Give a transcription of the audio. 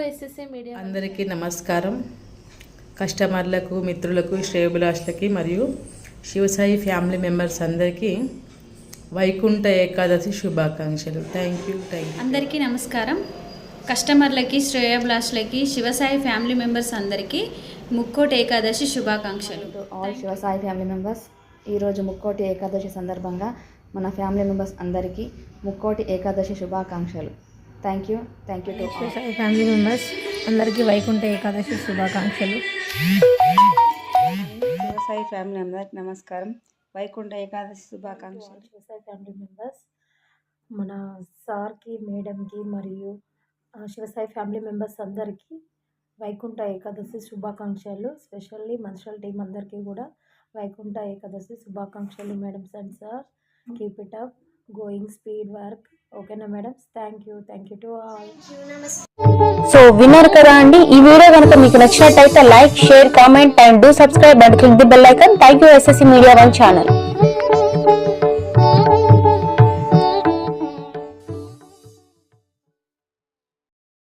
అందరికీ నమస్కారం. కస్టమర్లకు మిత్రులకు శ్రేయోభిలాషులకి మరియు శివసాయి ఫ్యామిలీ మెంబర్స్ అందరికీ వైకుంఠ ఏకాదశి శుభాకాంక్షలు. థ్యాంక్ యూ థ్యాంక్ యూ అందరికీ నమస్కారం. కస్టమర్లకి శ్రేయభిలాషులకి శివసాయి ఫ్యామిలీ మెంబర్స్ అందరికీ ముక్కోటి ఏకాదశి శుభాకాంక్షలు. ఆల్ శివసాయి ఫ్యామిలీ మెంబర్స్ ఈరోజు ముక్కోటి ఏకాదశి సందర్భంగా మన ఫ్యామిలీ మెంబర్స్ అందరికీ ముక్కోటి ఏకాదశి శుభాకాంక్షలు. Thank you thank you Shivasai family members అందరికీ వైకుంఠ ఏకాదశి శుభాకాంక్షలు. వ్యవసాయ ఫ్యామిలీ అందరికి నమస్కారం. వైకుంఠ ఏకాదశి శుభాకాంక్షలు. శివసాయి ఫ్యామిలీ మెంబర్స్ మన సార్కి మేడంకి మరియు శివసాయి ఫ్యామిలీ మెంబర్స్ అందరికీ వైకుంఠ ఏకాదశి శుభాకాంక్షలు. స్పెషల్లీ మన్షల్ టీం అందరికీ కూడా వైకుంఠ ఏకాదశి శుభాకాంక్షలు madams and sir keep it up going speed work ఓకేనా madams thank you thank you to all so విన్నారు కదా అండి. ఈ వీడియో కనుక మీకు నచ్చినట్టయితే like share comment and do subscribe and click the bell icon thank you SSC media one channel